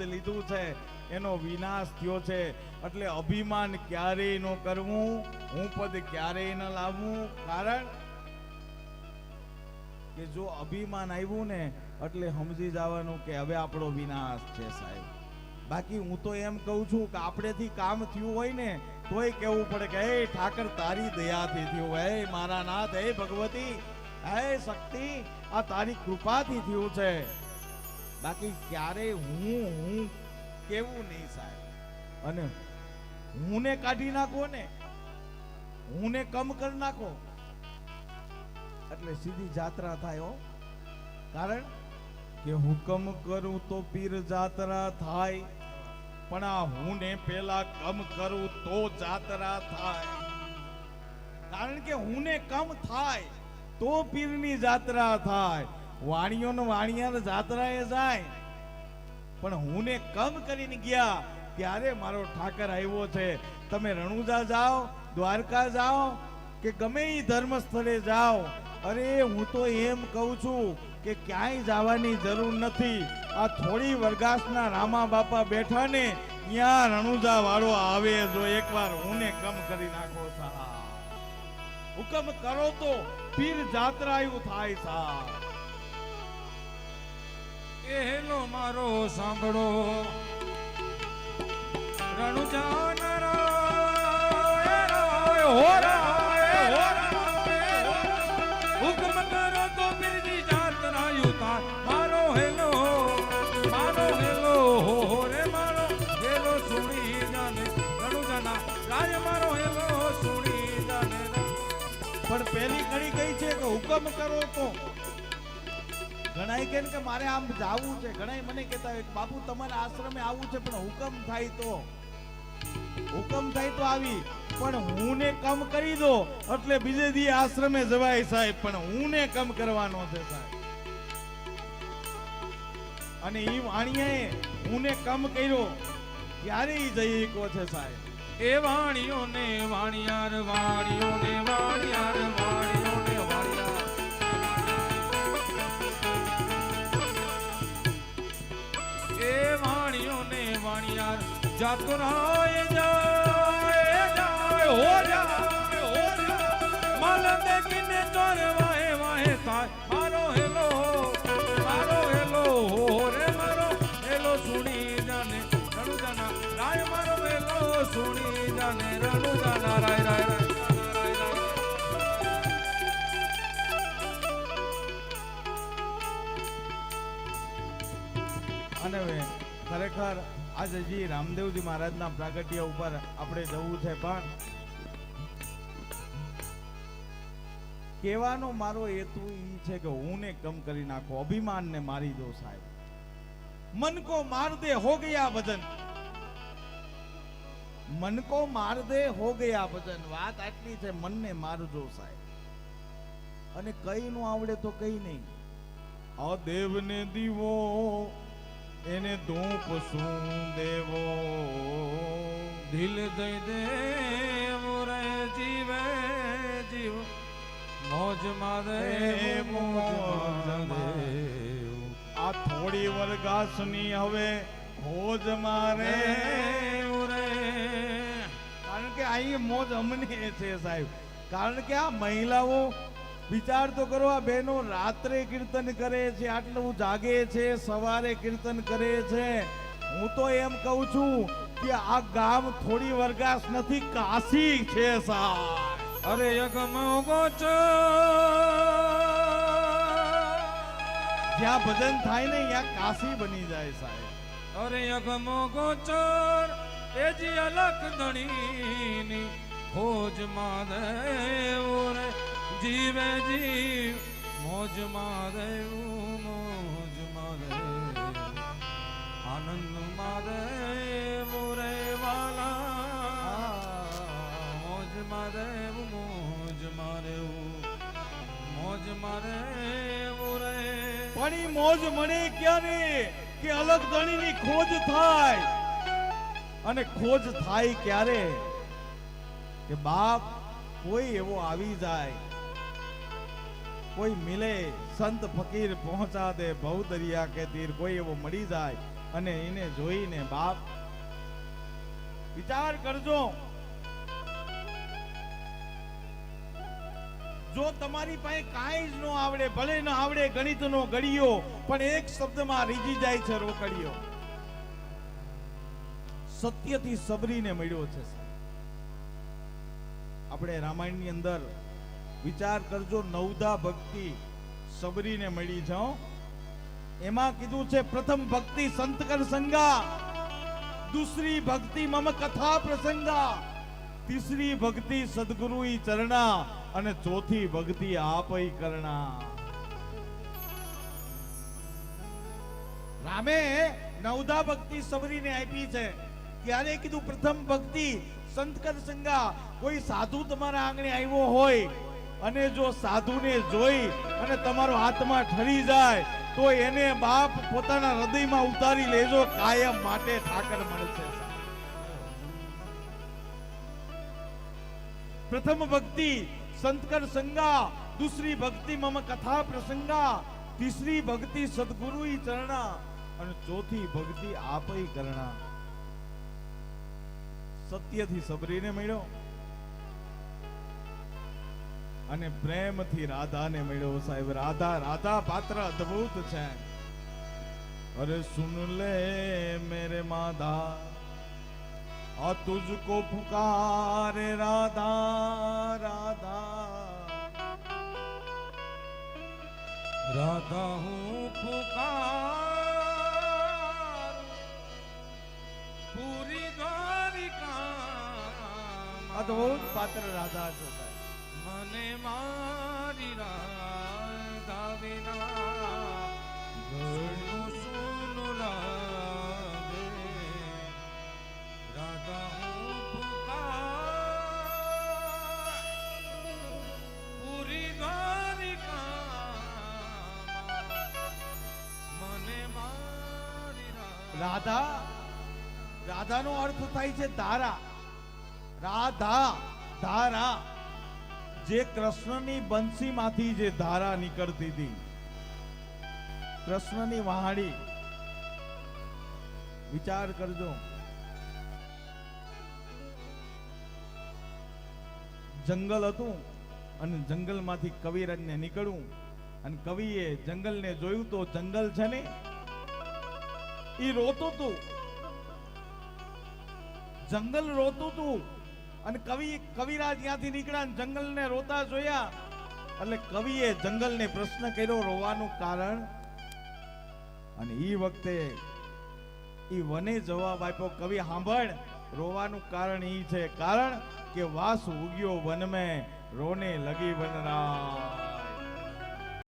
પદ લીધું છે, એનો વિનાશ થયો છે. એટલે અભિમાન ક્યારેય ન કરવું, હું પદ ક્યારેય ન લાવવું. કારણ કે જો અભિમાન આવ્યું ને, એટલે સમજી જવાનું કે હવે આપણો વિનાશ છે સાહેબ. બાકી હું તો એમ કહું છું કે આપણેથી કામ થયું હોય ને, તોય કહેવું પડે કે, હે ઠાકર, તારી દયાથી થયું. હે મારા નાથ, હે ભગવતી. હે શક્તિ. આ તારી કૃપાથી થયું છે. બાકી ક્યારેય હું હું કેવું નહીં સાહેબ. અને હું ને કાઢી નાખો ને હું ને કમ કરી નાખો. એટલે સીધી જાત્રા થાય કારણ કે હુકમ કરું તો પીર જાત્રા થાય, પણ આ હું ને પેલા કમ કરું તો જાત્રા થાય. કારણ કે હું ને કમ થાય, તો પીરની જાત્રા થાય. વાણીઓ ને વાણિયા જાત્રાએ જાય. પણ હું ને કમ કરીને ગયા, ત્યારે મારો ઠાકર આવ્યો છે. તમે રણુજા જાઓ, દ્વારકા જાઓ, કે ગમે એ ધર્મ સ્થળે જાઓ. અરે, હું તો એમ કહું છું કે ક્યાંય જવાની જરૂર નથી. આ થોડી વરગાસના રામા બાપા બેઠા ને, ત્યાં રણુજા વાળો આવે જો એકવાર હું ને કમ કરી નાખો સા હુકમ કરો તો પીર જાત્રાયું થાય સાહેબ. એલો મારો સાંભળો. રણુજાન પણ પેલી કડી કઈ છે કે હુકમ કરો તો? ઘણાય કે કે મારે આમ જાવું છે. ઘણાય મને કહેતા હોય બાપુ, તમારા આશ્રમે આવું છે, પણ હુકમ થાય તો. હુકમ થાય તો આવી. પણ હું ને કમ કરી દો, એટલે બીજે દી આશ્રમે જવાય સાહેબ. પણ હું ને કમ કરવાનો છે સાહેબ. અને એ વાણિયાએ હું ને કમ કર્યો. ત્યારે એ જઈ શકો છે સાહેબ. એ વાણીઓ ને વાણિયાર વાણીઓ ને વાણિયાર. વાણીઓ વાણિયાર જાતુરાય જાય જાય, હો જાય હો, જાય. માલ દેખીને ચોર વાહે વાહે થાય. મારો હેલો મારો હેલો, હો રે મારો હેલો, સુણી જાને રણુ જાના રાય મારો હેલો, સુણી જાને રણુ જાના રાય રાય રાય રાય રાય. અને ખરેખર આજે જી રામદેવજી મહારાજના પ્રાગટ્ય ઉપર આપણે જવું છે, પણ કહેવાનો મારો હેતુ એ છે કે હું ને કમ કરી નાખો અભિમાન ને મારી દો સાહેબ. મન કો માર દે હો ગયા ભજન. મન કો માર દે હો ગયા વજન વાત આટલી છે, મનને મારજો સાહેબ. અને કઈ નું આવડે તો કઈ નહીં. અદેવને દેવને દીવો એને ધૂપ શું દેવો દિલ દઈ દેવ રે જીવે જીવ મોજ મારે મોજ આ થોડી વરગાસની હવે મોજ મારે રે કારણ કે અહીં મોજ અમને છે સાહેબ કારણ કે આ મહિલાઓ વિચાર તો કરો આ બહેનો રાત્રે કીર્તન કરે છે આટલું જાગે છે સવારે કીર્તન કરે છે. હું તો એમ કહું છું કે આ ગામ થોડી વરગાસ નથી કાશી છે સાહેબ. અરે યગમો ગોચ જ્યાં ભજન થાય ને ત્યાં કાશી બની જાય સાહેબ. અરે યગમો ગોચર એ જી અલખ ધણીની ખોજમાં દેવ રે જીવે જીવ મોજમાં દેવ મોજમાં દેવ આનંદમાં દેવ રે વાલા મોજમાં દેવ મોજમાં મોજમાં દેવ રે. પણ મોજ મળે ક્યારે કે અલગ ધણીની ખોજ થાય? અને ખોજ થાય ક્યારે? કે બાપ કોઈ એવો આવી જાય કોઈ મિલે, સંત ફકીર પહોંચા દે, ભવ દરિયા કે તીર, કોઈ એવો મળી જાય અને એને જોઈને બાપ વિચાર કરજો. જો તમારી પાસે કાંઈ જ ન આવડે, ભલે ન આવડે ગણિતનો ગળિયો પણ એક શબ્દમાં રીજી જાય છે રોકડિયો સત્યથી સબરીને મળ્યો છે આપણે આપણે રામાયણની અંદર વિચાર કરજો, નવદા ભક્તિ સબરીને મળી જાઓ. એમાં કીધું છે, પ્રથમ ભક્તિ સંતકર સંગા, દૂસરી ભક્તિ મમ કથા પ્રસંગા, તીસરી ભક્તિ સદગુરુ ચરણા અને ચોથી ભક્તિ આપઈ કરણા. રામે નવદા ભક્તિ સબરીને આપી છે. ત્યારે કીધું, પ્રથમ ભક્તિ સંતકર સંગા, કોઈ સાધુ તમારા આંગણે આવ્યો હોય અને જો સાધુને જોઈ અને તમારો હાથમાં ઠરી જાય, તો એને બાપ પોતાના હૃદયમાં ઉતારી લેજો, કાયમ માટે ઠાકર મળશે પ્રથમ ભક્તિ સંતકર સંગા, દૂસરી ભક્તિ મમ કથા પ્રસંગા તીસરી ભક્તિ સદગુરુ ચરણા, અને ચોથી ભક્તિ આપઈ કરણા સત્યથી સબરીને મળ્યો. અને પ્રેમથી રાધાને મળ્યો સાહેબ. રાધા રાધા, પાત્ર અદ્ભુત છે. અરે સુન લે મેરે માધા. આ તુજકો પુકારે રાધા રાધા. રાધા, હું પુકાર. પૂરી દ્વારિકા. અદ્ભુત પાત્ર રાધા છો મને મારી રાધા વિના ઘરનું સૂનું રાધા, હું પૂરી દ્વારિકા મને મારી રાધા, રાધાનો અર્થ થાય છે ધારા. રાધા, ધારા. જે કૃષ્ણની બંસીમાંથી જે ધારા નીકળતી હતી. કૃષ્ણની વહાણી વિચાર કરજો. જંગલ હતું અને જંગલમાંથી કવિરાજને નીકળવું. અને કવિએ જંગલને જોયું તો જંગલ છે ને એ રોતું તું. જંગલ રોતું તું. અને કવિ કવિરાજ ત્યાંથી નીકળ્યા જંગલને રોતા જોયા. એટલે કવિએ જંગલને પ્રશ્ન કર્યો, રોવાનું કારણ? અને એ વખતે એ વને જવાબ આપ્યો, કવિ સાંભળ રોવાનું કારણ એ છે. કારણ કે વાસ ઉગ્યો વન મેં રોને લગી વનરા